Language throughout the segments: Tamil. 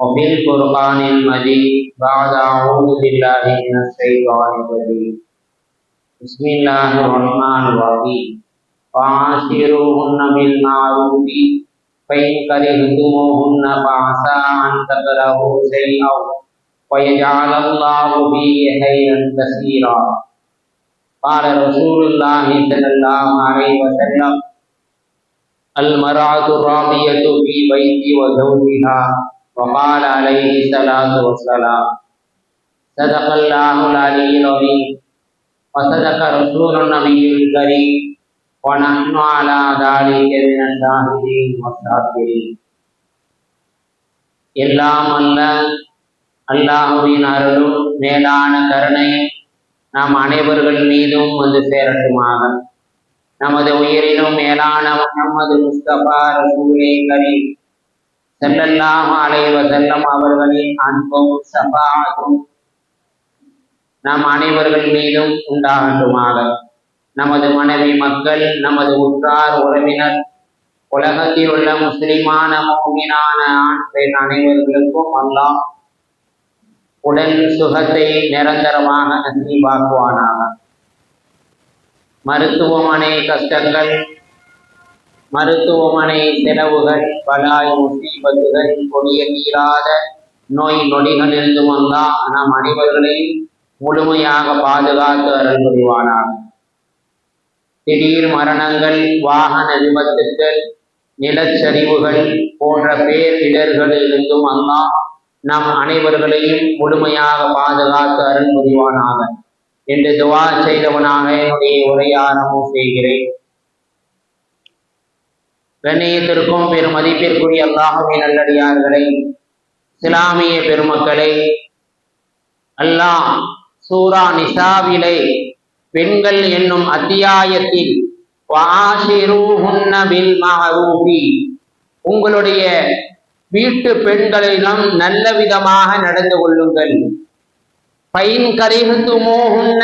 وفي القرآن المجيد بعد أعوذ بالله من الشيطان الرجيم بسم الله الرحمن الرحيم وعاشروهن بالمعروف فإن كرهتموهن فعسى أن تكرهوا شيئا ويجعل الله فيه خيرا كثيرا قال رسول الله صلى الله عليه وسلم المرأة الراضية في بيت وزوجها وقال عليه الصلاة والسلام صدق الله العلي العظيم وصدق رسول النبي الكريم ونحن على ذلك من الشاهدين والشاكرين எல்லாம் அல்ல அல்லாஹுவின் அருளும் மேலான கருணையும் நாம் அனைவர்கள் மீதும் வந்து சேரட்டுமாக நமது உயிரினும் மேலான முகமது முஸ்தபா ரசூலே கரீம் செல்லல்லாம் அலைவ செல்லம் அவர்களின் அன்பும் சபாகும். நம் அனைவர்கள் மீதும் உண்டாகட்டுமாக. நமது மனைவி மக்கள் நமது உற்றார் உறவினர் உலகத்தில் உள்ள முஸ்லிமான மோமினான ஆண் பெண் அனைவர்களுக்கும் அல்லாம் உடல் சுகத்தை நிரந்தரமாக நசீவாக்குவானாக மருத்துவமனை கஷ்டங்கள் மருத்துவமனை செலவுகள் பலாய் முசீபத்துகள் கொடிய தீராத நோய் நொடிகளிலிருந்தும் அல்லா நம் அனைவர்களையும் முழுமையாக பாதுகாத்து அருள் புரிவானாக. திடீர் மரணங்கள் வாகன விபத்துக்கள் நிலச்சரிவுகள் போன்ற பேரிடர்களிலிருந்தும் அல்லா நம் அனைவர்களையும் முழுமையாக பாதுகாத்து அருள் புரிவானாக. என்று துவா செய்தவனாக என்னுடைய உரையாரமும் செய்கிறேன். கண்ணியத்திற்கும் பெரும் மதிப்பிற்குரிய அல்லாஹுவே நல்லடியார்களை இஸ்லாமிய பெருமக்களை அல்லாஹ் சூரா நிசாவிலை பெண்கள் என்னும் அத்தியாயத்தில் உங்களுடைய வீட்டு பெண்களிடம் நல்ல விதமாக நடந்து கொள்ளுங்கள். பைன் கரைகுத்துமோகுன்ன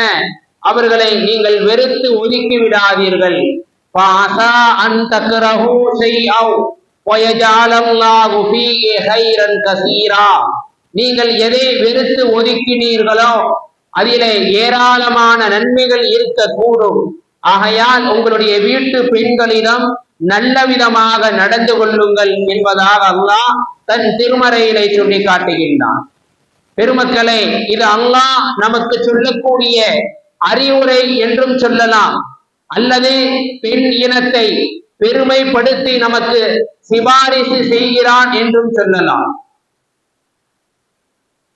அவர்களை நீங்கள் வெறுத்து ஒதுக்கி விடாதீர்கள். فعسى أن تكرهوا شيئا ويجعل الله فيه خيرا كثيرا நீங்கள் எதை வெறுத்து ஒதுக்கினீர்களோ அதிலே ஏராளமான நன்மைகள் இருக்கக்கூடும் ஆகையால் உங்களுடைய வீட்டு பெண்களிடம் நல்ல விதமாக நடந்து கொள்ளுங்கள் என்பதாக அல்லாஹ் தன் திருமறையிலே சொல்லி காட்டுகின்றான் பெருமக்களே இது அல்லாஹ் நமக்கு சொல்லக்கூடிய அறிவுரை என்றும் சொல்லலாம் அல்லது பெண் இனத்தை பெருமைப்படுத்தி நமக்கு சிபாரிசு செய்கிறான் என்றும் சொல்லலாம்.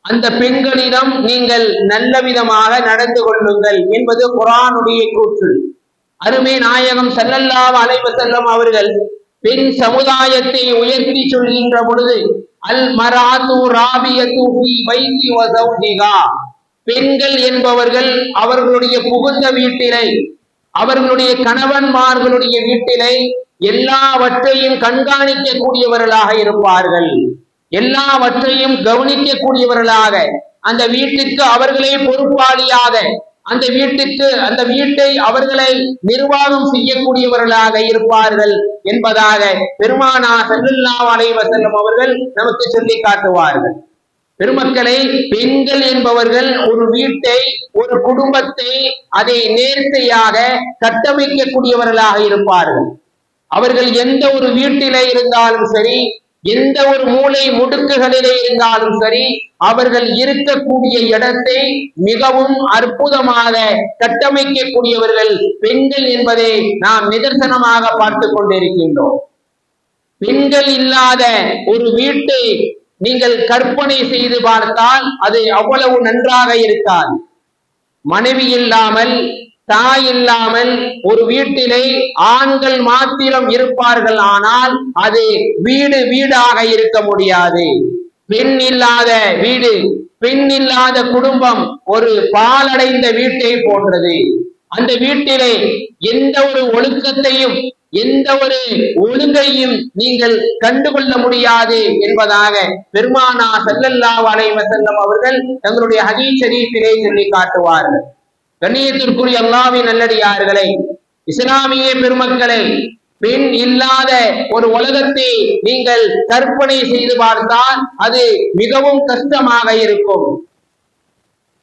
அந்த பெண்களிடம் நீங்கள் நல்ல விதமாக நடந்து கொள்ளுங்கள் என்பது குரானுடைய கூற்று. அருமை நாயகம் செல்லல்லாவ அலைவ செல்லம் அவர்கள் பெண் சமுதாயத்தை உயர்த்தி சொல்கின்ற பொழுது அல் மராத்து ராபியத்து வைத்தி பெண்கள் என்பவர்கள் அவர்களுடைய புகுந்த வீட்டிலை அவர்களுடைய கணவன்மார்களுடைய வீட்டிலே எல்லாவற்றையும் கண்காணிக்கக்கூடியவர்களாக இருப்பார்கள். எல்லாவற்றையும் கவனிக்கக்கூடியவர்களாக. அந்த வீட்டிற்கு அவர்களே பொறுப்பாளியாக அந்த வீட்டுக்கு அந்த வீட்டை அவர்களை நிர்வாகம் செய்யக்கூடியவர்களாக இருப்பார்கள் என்பதாக பெருமானா செல்லுல்லா அலைவசல்லம் அவர்கள் நமக்கு சொல்லி காட்டுவார்கள். பெருமக்களை பெண்கள் என்பவர்கள் ஒரு வீட்டை ஒரு குடும்பத்தை அதை நேர்த்தையாக கட்டமைக்கக்கூடியவர்களாக இருப்பார்கள். அவர்கள் எந்த ஒரு வீட்டிலே இருந்தாலும் சரி எந்த ஒரு மூளை முடுக்குகளிலே இருந்தாலும் சரி அவர்கள் இருக்கக்கூடிய இடத்தை மிகவும் அற்புதமாக கட்டமைக்கக்கூடியவர்கள் பெண்கள் என்பதை நாம் நிதர்சனமாக பார்த்து கொண்டிருக்கின்றோம். பெண்கள் இல்லாத ஒரு வீட்டை நீங்கள் கற்பனை செய்து பார்த்தால் அது அவ்வளவு நன்றாக இருக்காது. மனைவி இல்லாமல் தாய் இல்லாமல் ஒரு வீட்டிலே ஆண்கள் மாத்திரம் இருப்பார்கள் ஆனால் அது வீடு வீடாக இருக்க முடியாது. பெண் இல்லாத வீடு பெண் இல்லாத குடும்பம் ஒரு பாலடைந்த வீட்டை போன்றது. அந்த வீட்டிலே எந்த ஒரு ஒழுக்கத்தையும் எந்த ஒரு ஒழுங்கையும் நீங்கள் கண்டுகொள்ள முடியாது என்பதாக பெருமானா செல்லல்லா அலைஹி வஸல்லம் அவர்கள் தங்களுடைய ஹதீஸ் ஷரீஃபிலே சொல்லி காட்டுவார்கள். கண்ணியத்திற்குரிய அல்லாவின் நல்லடியார்களை இஸ்லாமிய பெருமக்களை பெண் இல்லாத ஒரு உலகத்தை நீங்கள் கற்பனை செய்து பார்த்தால் அது மிகவும் கஷ்டமாக இருக்கும்.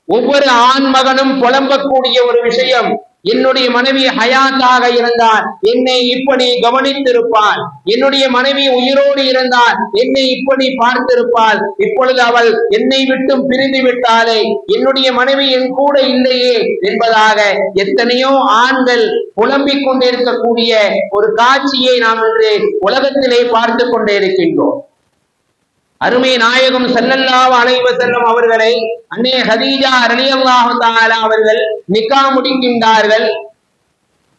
ஒவ்வொரு ஆண் மகனும் புலம்பக்கூடிய ஒரு விஷயம் என்னுடைய மனைவி ஹயாத்தாக இருந்தால் என்னை இப்படி கவனித்திருப்பாள். என்னுடைய மனைவி உயிரோடு இருந்தால் என்னை இப்படி பார்த்திருப்பாள். இப்பொழுது அவள் என்னை விட்டும் பிரிந்து விட்டாளே என்னுடைய மனைவி என் கூட இல்லையே என்பதாக எத்தனையோ ஆண்கள் புலம்பிக் கொண்டிருக்கக்கூடிய ஒரு காட்சியை நாம் இன்று உலகத்திலே பார்த்து கொண்டே இருக்கின்றோம். அருமை நாயகம் செல்லல்லாவ அலைவ செல்லும் அவர்களை அன்னை ஹதீஜா ரலியல்லாஹு அவர்கள் நிக்கா முடிக்கின்றார்கள்.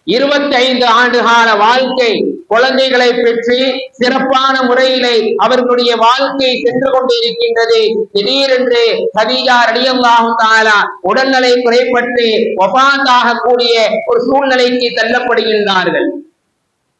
இருபத்தைந்து ஆண்டு கால வாழ்க்கை குழந்தைகளை பெற்று சிறப்பான முறையிலே அவர்களுடைய வாழ்க்கை சென்று கொண்டிருக்கின்றது. திடீரென்று ஹதீஜா ரலியல்லாஹு தாலா உடல்நிலை குறைப்பட்டு ஒபாந்தாக கூடிய ஒரு சூழ்நிலைக்கு தள்ளப்படுகின்றார்கள்.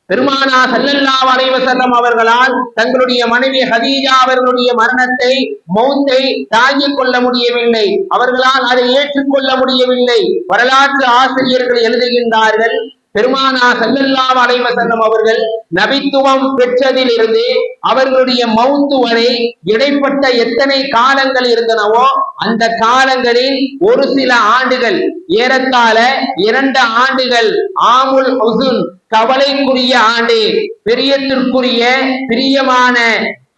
பெருமானா சல்லல்லா அலைஹி வஸல்லம் அவர்களால் தங்களுடைய மனைவி ஹதீஜா அவர்களுடைய மரணத்தை மௌத்தை தாங்கிக் கொள்ள முடியவில்லை. அவர்களால் அதை ஏற்றுக்கொள்ள முடியவில்லை. வரலாற்று ஆசிரியர்கள் எழுதுகின்றார்கள் பெருமானா செல்லல்லா அலைஹி வஸல்லம் அவர்கள் நபித்துவம் பெற்றதிலிருந்து அவர்களுடைய மவுந்து வரை இடைப்பட்ட எத்தனை காலங்கள் இருந்தனவோ அந்த காலங்களில் ஒரு சில ஆண்டுகள் ஏறத்தாழ இரண்டு ஆண்டுகள் ஆமுல் ஹுசுன் கவலைக்குரிய ஆண்டு பெரியத்திற்குரிய பிரியமான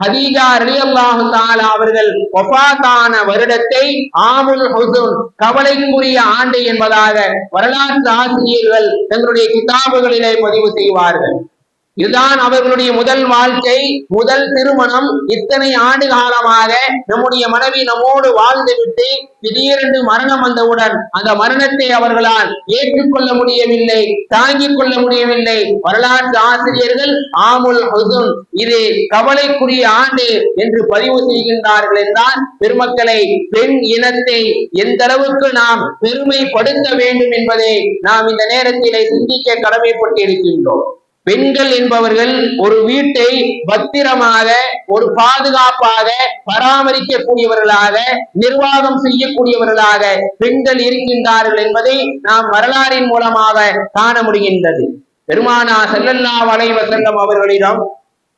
ஹதீஜா ரலியல்லாஹு தஆலா அவர்கள் வஃபாத்தான வருடத்தை ஆமுல் ஹுசுன் கவலைக்குரிய ஆண்டு என்பதாக வரலாற்று ஆசிரியர்கள் தங்களுடைய கிதாபுகளிலே பதிவு செய்வார்கள். இதுதான் அவர்களுடைய முதல் வாழ்க்கை முதல் திருமணம். இத்தனை ஆண்டு காலமாக நம்முடைய மனைவி நம்மோடு வாழ்ந்துவிட்டு திடீரென்று மரணம் வந்தவுடன் அந்த மரணத்தை அவர்களால் ஏற்றுக்கொள்ள முடியவில்லை தாங்கிக் கொள்ள முடியவில்லை. வரலாற்று ஆசிரியர்கள் ஆமுல் ஹுசுன் இது கவலைக்குரிய ஆண்டு என்று பதிவு செய்கின்றார்கள் என்றால் பெருமக்களை பெண் இனத்தை எந்த அளவுக்கு நாம் பெருமைப்படுத்த வேண்டும் என்பதை நாம் இந்த நேரத்திலே சிந்திக்க கடமைப்பட்டிருக்கின்றோம். பெண்கள் என்பவர்கள் ஒரு வீட்டை பத்திரமாக ஒரு பாதுகாப்பாக பராமரிக்கக்கூடியவர்களாக நிர்வாகம் செய்யக்கூடியவர்களாக பெண்கள் இருக்கின்றார்கள் என்பதை நாம் வரலாறின் மூலமாக காண முடிகின்றது. பெருமானா செல்லல்லா அலைஹி வஸல்லம் அவர்களிடம்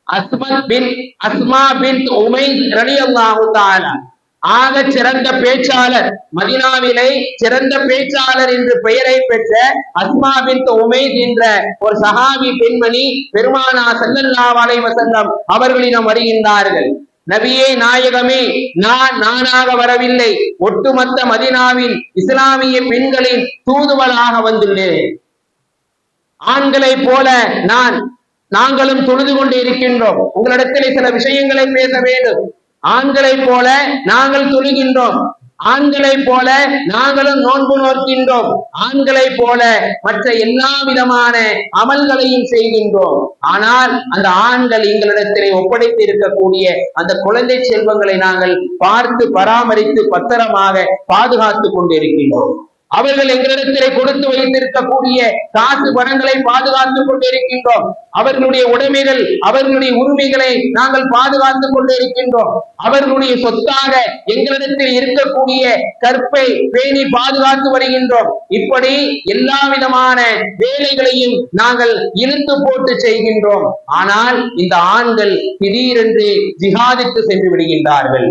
அஸ்மத் பின் அஸ்மா பின் உமை ரலியல்லாஹு ஆக சிறந்த பேச்சாளர் மதினாவிலே சிறந்த பேச்சாளர் என்று பெயரை பெற்ற அஸ்மா பின் உமேத் என்ற ஒரு சஹாபி பெண்மணி பெருமானா ஸல்லல்லாஹு அலைஹி அவர்களிடம் வருகின்றார்கள். நபியே நாயகமே நான் நானாக வரவில்லை. ஒட்டுமொத்த மதினாவின் இஸ்லாமிய பெண்களின் தூதுவலாக வந்துள்ளேன். ஆண்களைப் போல நான் நாங்களும் தொழுது கொண்டு இருக்கின்றோம். உங்களிடத்தில் சில விஷயங்களை பேச வேண்டும். ஆண்களைப் போல நாங்கள் தொழுகின்றோம் ஆண்களைப் போல நாங்களும் நோன்பு நோக்கின்றோம். ஆண்களைப் போல மற்ற எல்லா விதமான அமல்களையும் செய்கின்றோம். ஆனால் அந்த ஆண்கள் எங்களிடத்திலே ஒப்படைத்து இருக்கக்கூடிய அந்த குழந்தை செல்வங்களை நாங்கள் பார்த்து பராமரித்து பத்திரமாக பாதுகாத்து கொண்டிருக்கின்றோம். அவர்கள் எங்களிடத்திலே கொடுத்து வைத்திருக்கக்கூடிய காசு பணங்களை பாதுகாத்துக் கொண்டிருக்கின்றோம். அவர்களுடைய உடைமைகள் அவர்களுடைய உரிமைகளை நாங்கள் பாதுகாத்துக் கொண்டிருக்கின்றோம். அவர்களுடைய சொத்தாக எங்களிடத்தில் இருக்கக்கூடிய கற்பை பேணி பாதுகாத்து வருகின்றோம். இப்படி எல்லா விதமான வேலைகளையும் நாங்கள் இழுத்து போட்டு செய்கின்றோம். ஆனால் இந்த ஆண்கள் திடீரென்று ஜிஹாதுக்கு சென்று விடுகின்றார்கள்.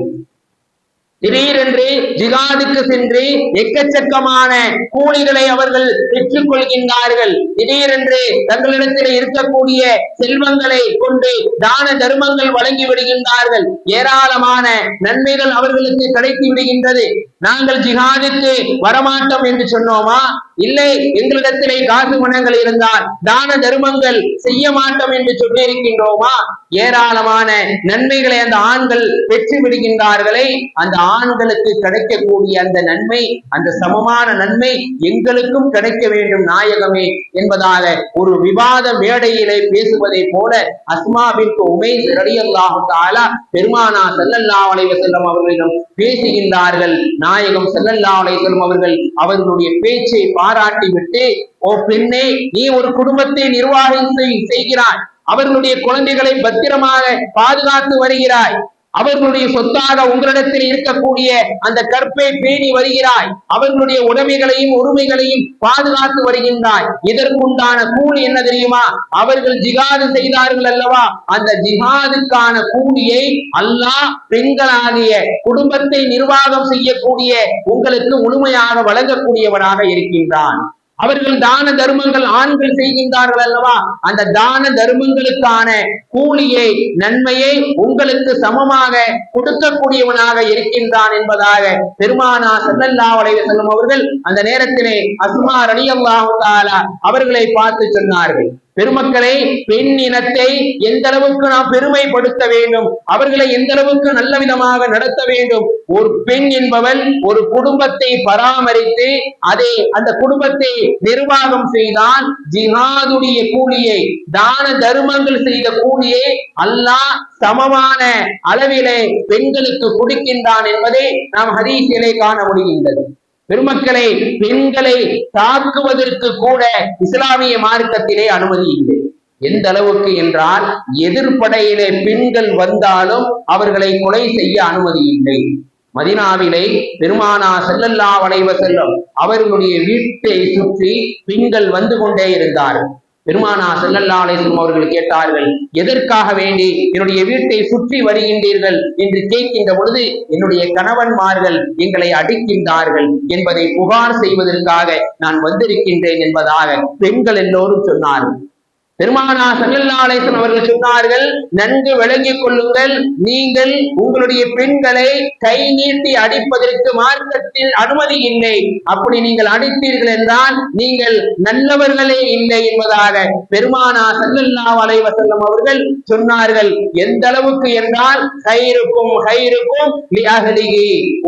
திடீரென்று ஜிகாதுக்கு சென்று எக்கச்சக்கமான கூலிகளை அவர்கள் பெற்றுக் கொள்கின்றார்கள் திடீரென்று தங்களிடத்தில் இருக்கக்கூடிய செல்வங்களை கொண்டு தான தர்மங்கள் வழங்கி விடுகின்றார்கள். ஏராளமான நன்மைகள் அவர்களுக்கு கிடைத்து விடுகின்றது. நாங்கள் ஜிகாதுக்கு வரமாட்டோம் என்று சொன்னோமா? இல்லை எங்களிடத்திலே காசு பணங்கள் இருந்தால் தான தர்மங்கள் செய்ய மாட்டோம் என்று சொல்லியிருக்கின்றோமா? ஏராளமான நன்மைகளை அந்த ஆண்கள் பெற்று விடுகின்றார்களே. அந்த ஆண்களுக்கு கிடைக்கக்கூடிய அந்த நன்மை அந்த சமமான நன்மை எங்களுக்கும் கிடைக்க வேண்டும் நாயகமே என்பதாக ஒரு விவாத மேடையிலே பேசுவதை போல அஸ்மாவிற்கு உமை ரலியல்லாஹு பெருமானா செல்லல்லா அலைஹி வஸல்லம் அவர்களிடம் பேசுகின்றார்கள். நாயகம் செல்லல்லா அலைஹி செல்லும் அவர்கள் அவர்களுடைய பேச்சை பாராட்டி விட்டு ஓ பெண்ணே நீ ஒரு குடும்பத்தை நிர்வாகம் செய்கிறாய். அவர்களுடைய குழந்தைகளை பத்திரமாக பாதுகாத்து வருகிறாய். அவர்களுடைய சொத்தாக உங்களிடத்தில் இருக்கக்கூடிய அந்த கற்பை பேணி வருகிறாய். அவர்களுடைய உடைமைகளையும் உரிமைகளையும் பாதுகாத்து வருகின்றாய். இதற்குண்டான கூலி என்ன தெரியுமா? அவர்கள் ஜிகாது செய்தார்கள் அல்லவா? அந்த ஜிகாதுக்கான கூலியை அல்லாஹ் பெண்களாகிய குடும்பத்தை நிர்வாகம் செய்யக்கூடிய உங்களுக்கு முழுமையாக வழங்கக்கூடியவனாக இருக்கின்றான். அவர்கள் தான தர்மங்கள் ஆண்கள் செய்கின்றார்கள் அல்லவா? அந்த தான தர்மங்களுக்கான கூலியை நன்மையை உங்களுக்கு சமமாக கொடுக்கக்கூடியவனாக இருக்கின்றான் என்பதாக பெருமானா சந்தல்லா உடைய செல்லும் அவர்கள் அந்த நேரத்திலே அஸ்மா ரலியல்லாஹு அவர்களை பார்த்து சொன்னார்கள். பெருமக்களை பெண் இனத்தை எந்த அளவுக்கு நாம் பெருமைப்படுத்த வேண்டும்? அவர்களை எந்த அளவுக்கு நல்ல விதமாக நடத்த வேண்டும்? ஒரு பெண் என்பவள் ஒரு குடும்பத்தை பராமரித்து அதை அந்த குடும்பத்தை நிர்வாகம் செய்தால் ஜிஹாதுடைய கூலியை தான தர்மங்கள் செய்த கூலியை அல்லாஹ் சமமான அளவிலே பெண்களுக்கு கொடுக்கின்றான் என்பதை நாம் ஹரீசிலே காண முடிகின்றது. பெருமக்களை பெண்களை தாக்குவதற்கு கூட இஸ்லாமிய மார்க்கத்திலே அனுமதி இல்லை. எந்த அளவுக்கு என்றால் எதிர்ப்படையிலே பெண்கள் வந்தாலும் அவர்களை கொலை செய்ய அனுமதி இல்லை. மதினாவிலே பெருமானா செல்லல்லா வளைவ செல்லும் அவர்களுடைய வீட்டை சுற்றி பெண்கள் வந்து கொண்டே இருந்தார்கள். பெருமானா செல்லல்லாலேசன் அவர்கள் கேட்டார்கள் எதற்காக வேண்டி என்னுடைய வீட்டை சுற்றி வருகின்றீர்கள்? என்று கேட்கின்ற பொழுது என்னுடைய கணவன்மார்கள் எங்களை அடிக்கின்றார்கள் என்பதை புகார் செய்வதற்காக நான் வந்திருக்கின்றேன் என்பதாக பெண்கள் எல்லோரும் சொன்னார்கள். பெருமானா சல்லல்லா அவர்கள் சொன்னார்கள் நன்கு விளங்கிக் கொள்ளுங்கள். நீங்கள் உங்களுடைய பெண்களை கை நீட்டி அடிப்பதற்கு மார்க்கத்தில் அனுமதி இல்லை. அப்படி நீங்கள் அடித்தீர்கள் என்றால் நீங்கள் நல்லவர்களே இல்லை என்பதாக பெருமானா சல்லல்லா அலைவசல்லம் அவர்கள் சொன்னார்கள். எந்த அளவுக்கு என்றால் ஹைருக்கும் ஹைருக்கும்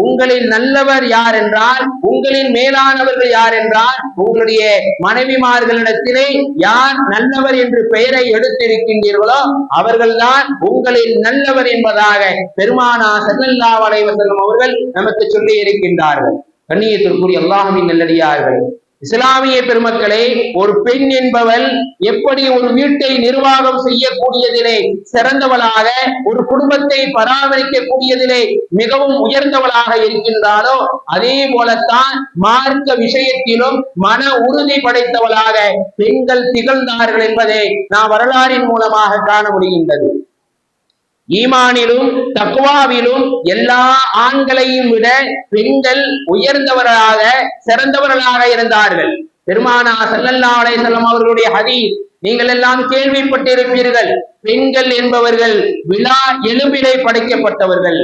உங்களின் நல்லவர் யார் என்றால் உங்களின் மேலானவர்கள் யார் என்றால் உங்களுடைய மனைவிமார்களிடத்திலே யார் நல்லவர் என்று பெயரை எடுத்திருக்கின்றீர்களோ அவர்கள்தான் உங்களில் நல்லவர் என்பதாக பெருமானா சல்லல்லா அலைஹி அவர்கள் நமக்கு சொல்லி இருக்கின்றார்கள் கண்ணியத்திற்குரிய அல்லாஹ்வின் நல்லடியார்கள் இஸ்லாமிய பெருமக்களே ஒரு பெண் என்பவள் எப்படி ஒரு வீட்டை நிர்வாகம் செய்யக்கூடியதிலே சிறந்தவளாக ஒரு குடும்பத்தை பராமரிக்கக்கூடியதிலே மிகவும் உயர்ந்தவளாக இருக்கின்றாலோ அதே போலத்தான் மார்க்க விஷயத்திலும் மன உறுதி படைத்தவளாக பெண்கள் திகழ்ந்தார்கள் என்பதை நாம் வரலாறின் மூலமாக காண முடிகின்றது. ஈமானிலும் தக்குவாவிலும் எல்லா ஆண்களையும் விட பெண்கள் உயர்ந்தவர்களாக சிறந்தவர்களாக இருந்தார்கள். பெருமானா ஸல்லல்லாஹு அலையம் அவர்களுடைய ஹதீஸ் நீங்கள் எல்லாம் கேள்விப்பட்டிருப்பீர்கள். பெண்கள் என்பவர்கள் விழா எலும்பிலை படைக்கப்பட்டவர்கள்.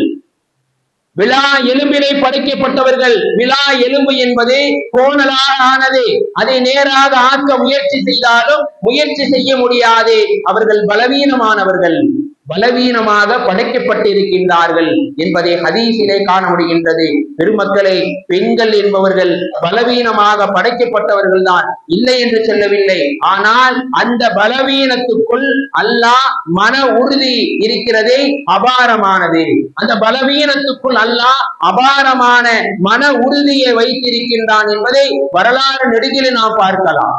விழா எலும்பிலை படைக்கப்பட்டவர்கள். விழா எலும்பு என்பது கோணலாக ஆனது. அதை நேராக ஆக்க முயற்சி செய்தாலும் முயற்சி செய்ய முடியாது. அவர்கள் பலவீனமானவர்கள். பலவீனமாக படைக்கப்பட்டிருக்கின்றார்கள் என்பதை ஹதீஸிலே காண முடிகின்றது. பெருமக்களை பெண்கள் என்பவர்கள் பலவீனமாக படைக்கப்பட்டவர்கள் தான் இல்லை என்று சொல்லவில்லை. ஆனால் அந்த பலவீனத்துக்குள் அல்லாஹ் மன உறுதி இருக்கிறதே அபாரமானது. அந்த பலவீனத்துக்குள் அல்லாஹ் அபாரமான மன உறுதியை வைத்திருக்கின்றான் என்பதை வரலாறு நெடுகில் நாம் பார்க்கலாம்.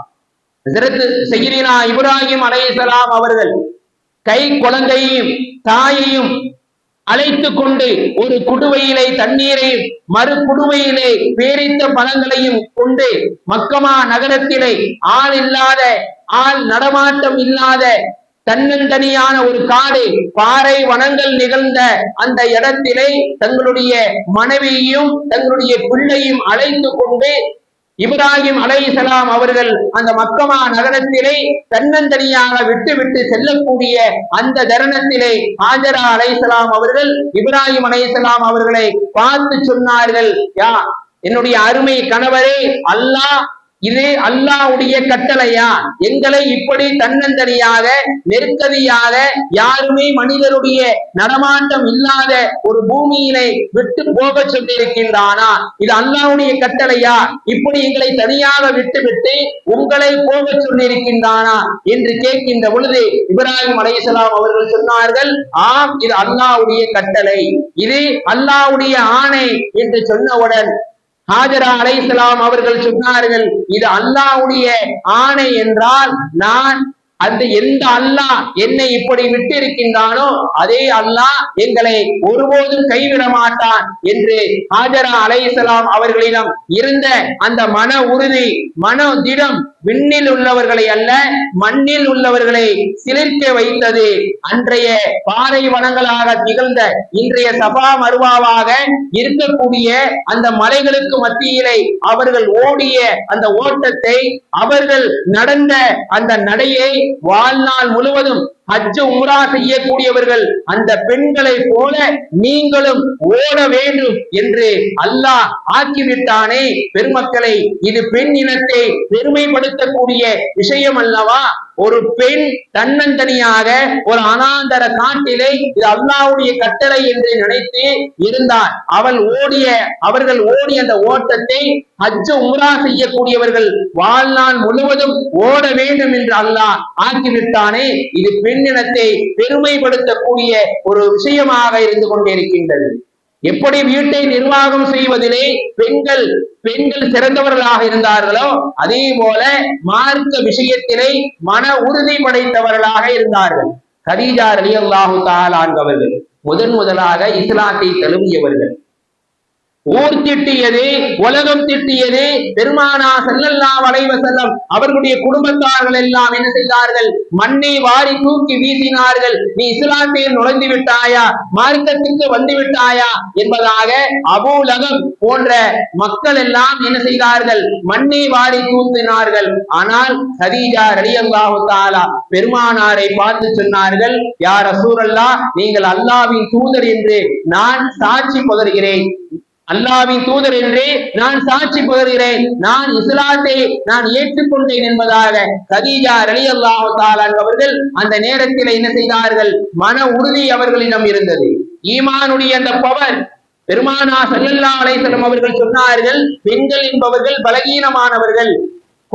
இப்ராஹிம் அலையலாம் அவர்கள் கை குழந்தையையும் தாயையும் அழைத்து கொண்டு ஒரு குடுவையிலே தண்ணீரையும் மறு குடுவையிலே பேரித்த பழங்களையும் கொண்டு மக்கமா நகரத்திலே ஆள் இல்லாத ஆள் நடமாட்டம் இல்லாத தன்னந்தனியான ஒரு காடு பாறை வனங்கள் நிகழ்ந்த அந்த இடத்திலே தங்களுடைய மனைவியையும் தங்களுடைய பிள்ளையும் அழைத்து கொண்டு இப்ராஹிம் அலைஹிஸ்ஸலாம் அவர்கள் அந்த மக்கமா நகரத்திலே தன்னந்தனியாக விட்டு விட்டு செல்லக்கூடிய அந்த தருணத்திலே ஆஜரா அலைஹிஸ்ஸலாம் அவர்கள் இப்ராஹிம் அலைஹிஸ்ஸலாம் அவர்களை பார்த்து சொன்னார்கள். யா என்னுடைய அருமை கணவரே அல்லாஹ் இது அல்லாஹ்வுடைய கட்டளையா? எங்களை இப்படி தன்னந்தனியாக நெருக்கதியாக யாருமே மனிதருடைய நடமாட்டம் இல்லாத ஒரு பூமியினை விட்டு போக சொல்லியிருக்கின்றானா? இது அல்லாவுடைய கட்டளையா? இப்படி எங்களை தனியாக விட்டுவிட்டு உங்களை போக சொல்லியிருக்கின்றானா? என்று கேட்கின்ற பொழுது இப்ராஹிம் அலைஹிஸ்ஸலாம் அவர்கள் சொன்னார்கள் ஆம் இது அல்லாஹ்வுடைய கட்டளை. இது அல்லாஹ்வுடைய ஆணை என்று சொன்னவுடன் ஹாஜரா அலை அவர்கள் சொன்னார்கள் இது அல்லாஹ்வுடைய ஆணை என்றால் நான் அந்த எந்த அல்லாஹ் என்னை இப்படி விட்டு இருக்கின்றானோ அதே அல்லாஹ் எங்களை ஒருபோதும் கைவிட மாட்டான் என்று ஹாஜரா அலைஹிஸ்ஸலாம் அவர்களிடம் இருந்த அந்த மன உறுதி மன திடம் விண்ணில் உள்ளவர்களை அல்ல மண்ணில் உள்ளவர்களை சிலிர்க்க வைத்தது. அன்றைய பாறை வனங்களாக திகழ்ந்த இன்றைய சபா மருவாவாக இருக்கக்கூடிய அந்த மலைகளுக்கு மத்தியிலே அவர்கள் ஓடிய அந்த ஓட்டத்தை அவர்கள் நடந்த அந்த நடையை வாழ்நாள் முழுவதும் ஹஜ்ஜு உம்ரா செய்யக்கூடியவர்கள் அந்த பெண்களை போல நீங்களும் ஓட வேண்டும் என்று அல்லாஹ் ஆக்கிவிட்டானே. பெருமக்களை இது பெண் இனத்தை பெருமைப்படுத்தக்கூடிய விஷயம் அல்லவா? ஒரு பெண் தன்னந்தனியாக ஒரு அனாந்தர காட்டிலே இது அல்லாஹ்வுடைய கட்டளை என்று நினைத்து இருந்தார் அவள் ஓடிய அவர்கள் ஓடிய அந்த ஓட்டத்தை ஹஜ்ஜு உம்ரா செய்யக்கூடியவர்கள் வாழ்நாள் முழுவதும் ஓட வேண்டும் என்று அல்லாஹ் ஆக்கிவிட்டானே. இது பெண்ணினத்தை பெருமைப்படுத்தக்கூடிய ஒரு விஷயமாக இருந்து கொண்டிருக்கின்றது. எப்படி வீட்டை நிர்வாகம் செய்வதிலே பெண்கள் பெண்கள் சிறந்தவர்களாக இருந்தார்களோ அதே போல மார்க்க விஷயத்திலே மன உறுதி படைத்தவர்களாக இருந்தார்கள். கதீஜா அலி அல்லாஹு அவர்கள் முதன் முதலாக இஸ்லாத்தை தழுவியவர்கள். ஊர் திட்டியது உலகம் திட்டியது பெருமானா செல்லல்லா வளைவ செல்லம் அவர்களுடைய குடும்பத்தார்கள் எல்லாம் என்ன செய்தார்கள்? மண்ணை வாரி தூக்கி வீசினார்கள். நீ இஸ்லாத்தில் நுழைந்து விட்டாயா? மார்க்கத்துக்கு வந்து விட்டாயா? என்பதாக அபூலகம் போன்ற மக்கள் எல்லாம் என்ன செய்தார்கள்? மண்ணை வாரி தூத்தினார்கள். ஆனால் ஹதீஜா ரலியல்லாஹு தஆலா பெருமானாரை பார்த்து சொன்னார்கள் யார் அசூரல்லா நீங்கள் அல்லாவின் தூதர் என்று நான் சாட்சி பகர்கிறேன் அல்லாவின் தூதர் என்று நான் சாட்சி பகர்கிறேன். நான் இஸ்லாத்தை நான் ஏற்றுக்கொண்டேன் என்பதாக கதீஜா அலி அல்லாஹு அவர்கள் அந்த நேரத்தில் என்ன செய்தார்கள்? மன உறுதி அவர்களிடம் இருந்தது. ஈமானுடைய அந்த பவர் பெருமானா சல்லல்லா அலைசலம் அவர்கள் சொன்னார்கள் பெண்கள் என்பவர்கள் பலகீனமானவர்கள்.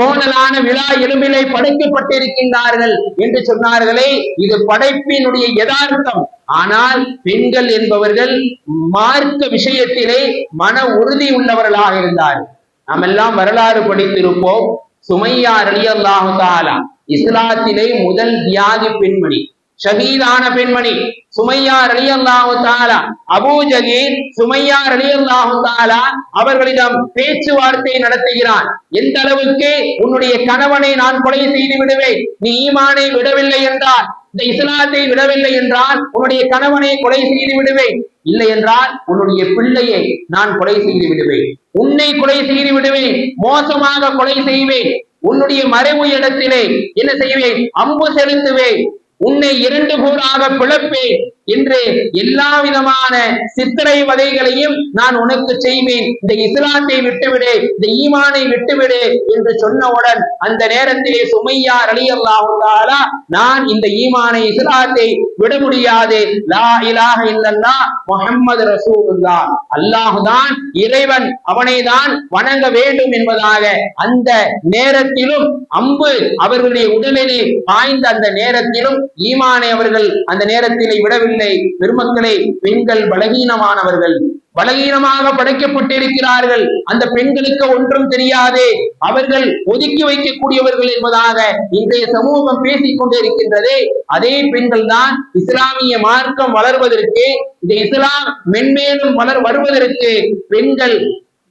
கோணலான விழா எலும்பிலை படைக்கப்பட்டிருக்கின்றார்கள் என்று சொன்னார்களே இது படைப்பினுடைய யதார்த்தம். ஆனால் பெண்கள் என்பவர்கள் மார்க்க விஷயத்திலே மன உறுதி உள்ளவர்களாக இருந்தார்கள். நாம் எல்லாம் வரலாறு படித்திருப்போம். சுமையா ரலியல்லாஹு தஆலா இஸ்லாத்திலே முதல் வியாதி பெண்மணி. ஷஹீதான பெண்மணி சுமையா ரலியல்லாஹு தஆலா அபூ ஜஹீர் சுமையா ரலியல்லாஹு தஆலா அவர்களிடம் பேச்சுவார்த்தை நடத்துகிறான். எந்த அளவுக்கு உன்னுடைய கணவனை நான் கொலை செய்து விடுவேன் நீ ஈமானை விடவில்லை என்றால் இந்த இஸ்லாத்தை விடவில்லை என்றால் உன்னுடைய கணவனை கொலை செய்து விடுவேன். இல்லை என்றால் உன்னுடைய பிள்ளையை நான் கொலை செய்து விடுவேன். உன்னை கொலை செய்து விடுவேன் மோசமாக கொலை செய்வேன். உன்னுடைய மறைவு இடத்திலே என்ன செய்வேன்? அம்பு செலுத்துவேன். உன்னை இரண்டு கூறாக பிளப்பேன். என்று எல்லா விதமான சித்திரை வதைகளையும் நான் உனக்கு செய்வேன். இந்த இஸ்லாத்தை விட்டுவிடு இந்த ஈமானை விட்டுவிடு என்று சொன்னவுடன் அந்த நேரத்திலே சுமையா அலி அல்லாஹு நான் இந்த ஈமானை இஸ்லாத்தை விட முடியாது. லா இலாக இல்லல்லா முகம்மது ரசூலுல்லா அல்லாஹுதான் இறைவன் அவனை தான் வணங்க வேண்டும் என்பதாக அந்த நேரத்திலும் அம்பு அவர்களுடைய உடலிலே பாய்ந்த அந்த நேரத்திலும் ஈமானை அவர்கள் அந்த நேரத்திலே விடவில்லை. பெருமக்களே பெண்கள் பலகீனமானவர்கள். பலகீனமாக படைக்கப்பட்டிருக்கிறார்கள். அந்த பெண்களுக்கு ஒன்றும் தெரியாதே அவர்கள் ஒதுக்கி வைக்கக்கூடியவர்கள் என்பதாக இன்றைய சமூகம் பேசிக் கொண்டிருக்கின்றதே. அதே பெண்கள் தான் இஸ்லாமிய மார்க்கம் வளர்வதற்கு இந்த இஸ்லாம் மென்மேலும் வளர் வருவதற்கு பெண்கள்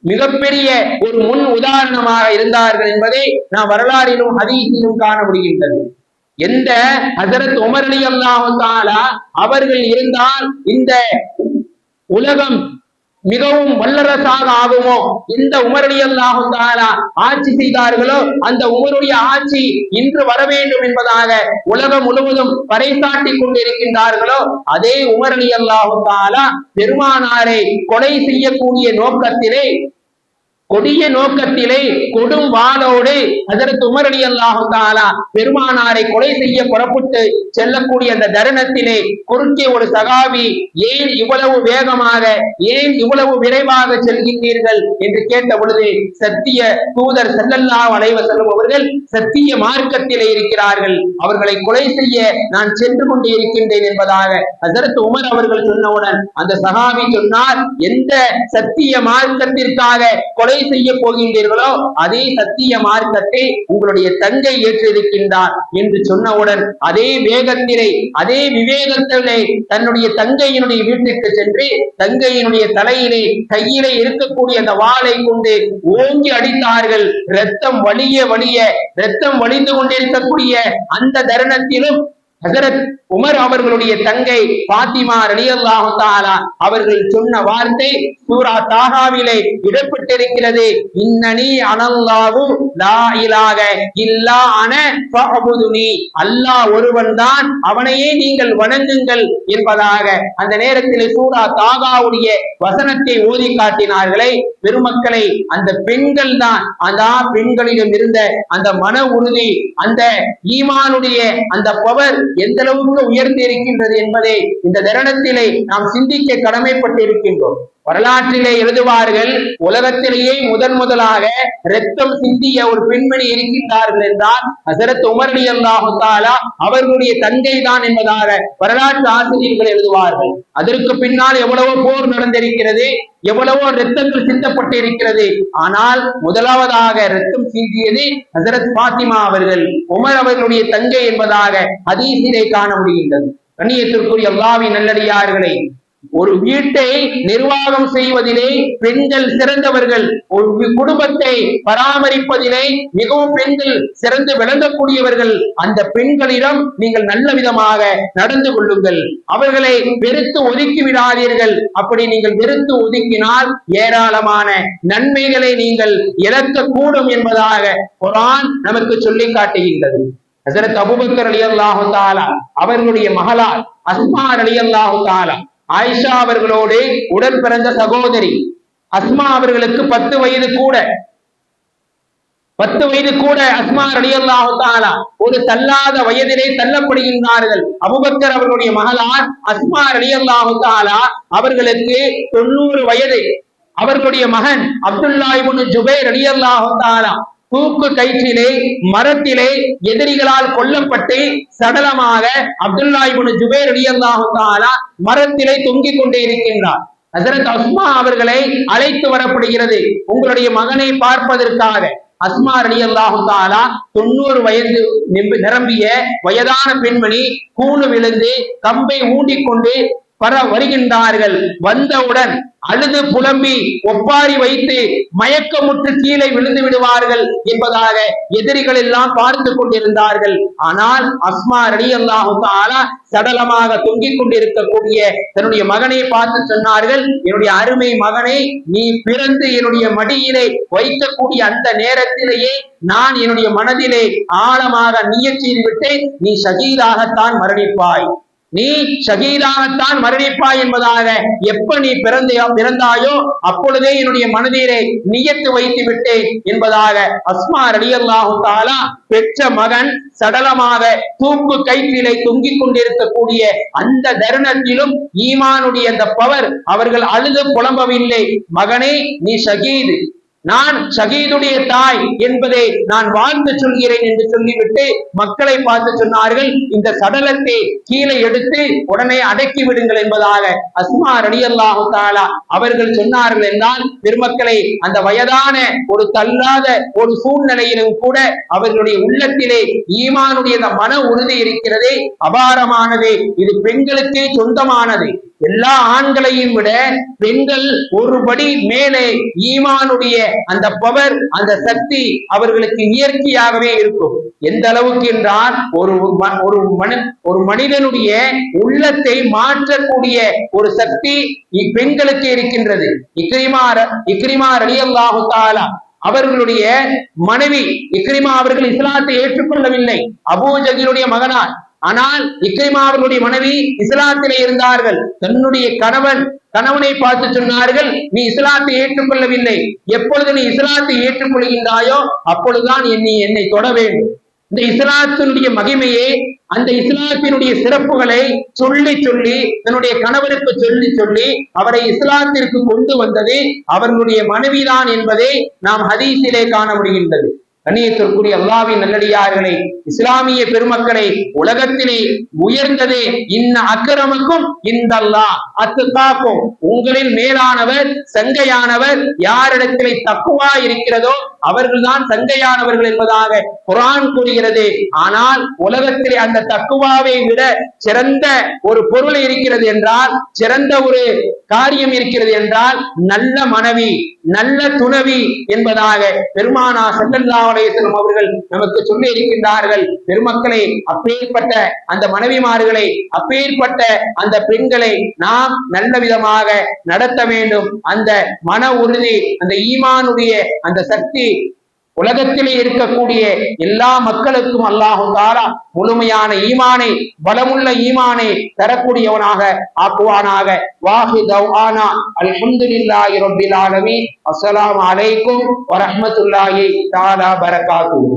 மிகப்பெரிய ஒரு முன் உதாரணமாக இருந்தார்கள் என்பதை நாம் வரலாறிலும் அதிகத்திலும் காண முடிகின்றது. எந்த ஹசரத் உமரணி அலி அவர்கள் இருந்தால் இந்த உலகம் மிகவும் வல்லரசாக ஆகுமோ? எந்த உமர் அலி ஆட்சி செய்தார்களோ அந்த உமருடைய ஆட்சி இன்று வர வேண்டும் என்பதாக உலகம் முழுவதும் பறைசாட்டி கொண்டிருக்கின்றார்களோ அதே உமரணி அலி பெருமானாரை கொலை செய்யக்கூடிய நோக்கத்திலே கொடிய நோக்கத்திலே கொடும் வாளோடு அதற்கு உமர் அலி தாலா பெருமானாரை கொலை செய்ய புறப்பட்டு செல்லக்கூடிய அந்த தருணத்திலே குறுக்கே ஒரு சகாவி ஏன் இவ்வளவு வேகமாக ஏன் இவ்வளவு விரைவாக செல்கின்றீர்கள்? என்று கேட்ட பொழுது சத்திய தூதர் செல்லல்லா வளைவ செல்லும் அவர்கள் சத்திய மார்க்கத்திலே இருக்கிறார்கள். அவர்களை கொலை செய்ய நான் சென்று கொண்டு இருக்கின்றேன் என்பதாக அதற்கு உமர் அவர்கள் சொன்னவுடன் அந்த சகாவி சொன்னார் எந்த சத்திய மார்க்கத்திற்காக கொலை செய்ய போகின்றீர்களோ அதே சத்திய மார்க்கத்தை உங்களுடைய தந்தை ஏற்றிருக்கின்றார் என்று சொன்னவுடன் அதே வேகத்திலே அதே விவேகத்திலே தன்னுடைய தங்கையினுடைய வீட்டுக்கு சென்று தங்கையினுடைய தலையிலே கையிலே இருக்கக்கூடிய அந்த வாளை கொண்டு ஓங்கி அடித்தார்கள். ரத்தம் வலிய வலிய ரத்தம் வலிந்து கொண்டிருக்கக்கூடிய அந்த தருணத்திலும் ஹசரத் உமர் அவர்களுடைய தங்கை பாத்திமா ரலியல்லாஹு அவர்கள் சொன்ன வார்த்தை சூரா தாகாவிலே இடப்பட்டிருக்கிறது. இன்னனி அனல்லாவும் லா இலாக இல்லா அன ஃபஅபுதுனி. அல்லாஹ் ஒருவன் தான் அவனையே நீங்கள் வணங்குங்கள் என்பதாக அந்த நேரத்தில் சூரா தாகாவுடைய வசனத்தை ஓதி காட்டினார்களே. பெருமக்களை அந்த பெண்கள் தான் அந்த பெண்களிடம் இருந்த அந்த மன உறுதி அந்த ஈமானுடைய அந்த பவர் எந்த அளவுக்கு உயர்ந்து இருக்கின்றது என்பதை இந்த தருணத்திலே நாம் சிந்திக்க கடமைப்பட்டிருக்கின்றோம். வரலாற்றிலே எழுதுவார்கள் உலகத்திலேயே முதன் முதலாக ரத்தம் சிந்திய ஒரு பெண்மணி இருக்கின்றார்கள் என்றால் ஹசரத் உமர் அலி அல்லாஹு அவர்களுடைய தங்கை தான் என்பதாக வரலாற்று ஆசிரியர்கள் எழுதுவார்கள். அதற்கு பின்னால் எவ்வளவோ போர் நடந்திருக்கிறது எவ்வளவோ ரத்தங்கள் சிந்தப்பட்டு இருக்கிறது ஆனால் முதலாவதாக ரத்தம் சிந்தியது ஹசரத் பாத்திமா அவர்கள் உமர் அவர்களுடைய தங்கை என்பதாக அதீசிலே காண முடிகின்றது. கண்ணியத்திற்குரிய அல்லாவின் நல்லடியார்களை ஒரு வீட்டை நிர்வாகம் செய்வதிலே பெண்கள் சிறந்தவர்கள் ஒரு குடும்பத்தை பராமரிப்பதிலே மிகவும் பெண்கள் சிறந்து விளங்கக்கூடியவர்கள் அந்த பெண்களிடம் நீங்கள் நல்ல விதமாக நடந்து கொள்ளுங்கள். அவர்களை வெறுத்து ஒதுக்கி விடாதீர்கள். அப்படி நீங்கள் வெறுத்து ஒதுக்கினால் ஏராளமான நன்மைகளை நீங்கள் இழக்கக்கூடும் என்பதாக குரான் நமக்கு சொல்லி காட்டுகின்றது. ஹசரத் அபுபக்கர் அலி அல்லாஹு தாலா அவர்களுடைய மகளார் அஸ்மா ரலியல்லாஹு தாலா ஆயிஷா அவர்களோடு உடன் பிறந்த சகோதரி அஸ்மா அவர்களுக்கு பத்து வயது கூட. பத்து வயது கூட அஸ்மா ரலியல்லாஹு தாலா ஒரு தள்ளாத வயதிலே தள்ளப்படுகின்றார்கள். அபுபக்கர் அவர்களுடைய மகளார் அஸ்மா ரலியல்லாஹு தாலா அவர்களுக்கு தொண்ணூறு வயது. அவர்களுடைய மகன் அப்துல்லா ஜுபேர் ஜுபைர் ரலியல்லாஹு தாலா தூக்கு கயிற்றிலே மரத்திலே எதிரிகளால் கொல்லப்பட்டு சடலமாக அப்துல்லா இப்னு ஜுபைர் மரத்திலே தொங்கிக் கொண்டே இருக்கின்றார். ஹசரத் அஸ்மா அவர்களை அழைத்து வரப்படுகிறது. உங்களுடைய மகனை பார்ப்பதற்காக. அஸ்மா ரலியல்லாஹு தஆலா தொண்ணூறு வயது நிரம்பிய வயதான பெண்மணி கூணு விழுந்து கம்பை ஊண்டிக்கொண்டு வர வருகின்றார்கள். வந்தவுடன் அழுது புலம்பி ஒப்பாரி வைத்து மயக்கமுற்று கீழே விழுந்து விடுவார்கள் என்பதாக எதிரிகள் எல்லாம் பார்த்து கொண்டிருந்தார்கள். ஆனால் அஸ்மா ரடி அல்லாஹாலா சடலமாக தொங்கிக் கொண்டிருக்கக்கூடிய தன்னுடைய மகனை பார்த்து சொன்னார்கள் என்னுடைய அருமை மகனை நீ பிறந்து என்னுடைய மடியிலே வைக்கக்கூடிய அந்த நேரத்திலேயே நான் என்னுடைய மனதிலே ஆழமாக நீயச் செய்து விட்டு நீ சகீதாகத்தான் மரணிப்பாய். நீ ஷகீதாகத்தான் மரணிப்பாய் என்பதாக எப்ப நீ பிறந்த பிறந்தாயோ அப்பொழுதே என்னுடைய மனதிலே நியத்து வைத்து விட்டேன் என்பதாக அஸ்மா ரலியல்லாஹு தாலா பெற்ற மகன் சடலமாக தூக்கு கயிற்றிலே தொங்கிக் கொண்டிருக்கக்கூடிய அந்த தருணத்திலும் ஈமானுடைய அந்த பவர் அவர்கள் அழுது புலம்பவில்லை. மகனே நீ ஷகீது நான் ஷகீதுடைய தாய் என்பதை நான் வாழ்ந்து சொல்கிறேன் என்று சொல்லிவிட்டு மக்களை பார்த்து சொன்னார்கள். இந்த சடலத்தை கீழே எடுத்து உடனே அடக்கி விடுங்கள் என்பதாக அஸ்மா ரலியல்லாஹு தாலா அவர்கள் சொன்னார்கள் என்றால் பெருமக்களை அந்த வயதான ஒரு தள்ளாத ஒரு சூழ்நிலையிலும் கூட அவர்களுடைய உள்ளத்திலே ஈமானுடைய மன உறுதி இருக்கிறதே அபாரமானது. இது பெண்களுக்கே சொந்தமானது. எல்லா ஆண்களையும் விட பெண்கள் ஒருபடி மேலே ஈமானுடைய அந்த பவர் அந்த சக்தி அவர்களுக்கு இயற்கையாகவே இருக்கும். எந்த அளவுக்கு என்றால் ஒரு ம- ஒரு மனு ஒரு மனிதனுடைய உள்ளத்தை மாற்றக்கூடிய ஒரு சக்தி பெண்களுக்கு இருக்கின்றது. இக்ரிமா இக்ரிமா ரலியல்லாஹு தாலா அவர்களுடைய மனைவி இக்ரிமா அவர்கள் இஸ்லாத்தை ஏற்றுக்கொள்ளவில்லை. அபூ மகனார் ஆனால் இக்ரிமா அவர்களுடைய மனைவி இஸ்லாத்திலே இருந்தார்கள். தன்னுடைய கணவன் கணவனை பார்த்து சொன்னார்கள் நீ இஸ்லாத்தை ஏற்றுக்கொள்ளவில்லை. எப்பொழுது நீ இஸ்லாத்தை ஏற்றுக்கொள்கின்றாயோ அப்பொழுதுதான் என்னை என்னை தொட வேண்டும். இந்த இஸ்லாத்தினுடைய மகிமையை அந்த இஸ்லாத்தினுடைய சிறப்புகளை சொல்லி சொல்லி தன்னுடைய கணவருக்கு சொல்லி சொல்லி அவரை இஸ்லாத்திற்கு கொண்டு வந்தது அவர்களுடைய மனைவிதான் என்பதை நாம் ஹதீஸிலே காண முடிகின்றது. கண்ணியத்திற்குரிய அல்லாவின் நல்லடியார்களை இஸ்லாமிய பெருமக்களை உலகத்திலே உயர்ந்ததே இன்ன அக்கிரமக்கும் இந்த அல்லாஹ் அத்துக்காக்கும் உங்களின் மேலானவர் சங்கையானவர் யாரிடத்திலே தக்குவா இருக்கிறதோ அவர்கள்தான் சங்கையானவர்கள் என்பதாக குரான் கூறுகிறது. ஆனால் உலகத்திலே அந்த தக்குவாவை விட சிறந்த ஒரு பொருள் இருக்கிறது என்றால் சிறந்த ஒரு காரியம் இருக்கிறது என்றால் நல்ல மனைவி. நல்ல துணவி என்பதாக பெருமானா சல்லல்லா அவர்கள் நமக்கு சொல்லி இருக்கின்றார்கள். பெருமக்களை அப்பேற்பட்ட அந்த மனைவிமார்களை அப்பேற்பட்ட அந்த பெண்களை நாம் நல்ல விதமாக நடத்த வேண்டும். அந்த மன உறுதி அந்த ஈமானுடைய அந்த சக்தி உலகத்திலே இருக்கக்கூடிய எல்லா மக்களுக்கும் அல்லாஹு தாரா முழுமையான ஈமானை பலமுள்ள ஈமானை தரக்கூடியவனாக ஆக்குவானாக. வாஹி தௌஹானா அல்ஹம்துலில்லாஹி ரப்பில் ஆலமீன். அஸ்ஸலாமு அலைக்கும் வரஹ்மத்துல்லாஹி தஆலா பரகாத்துஹு.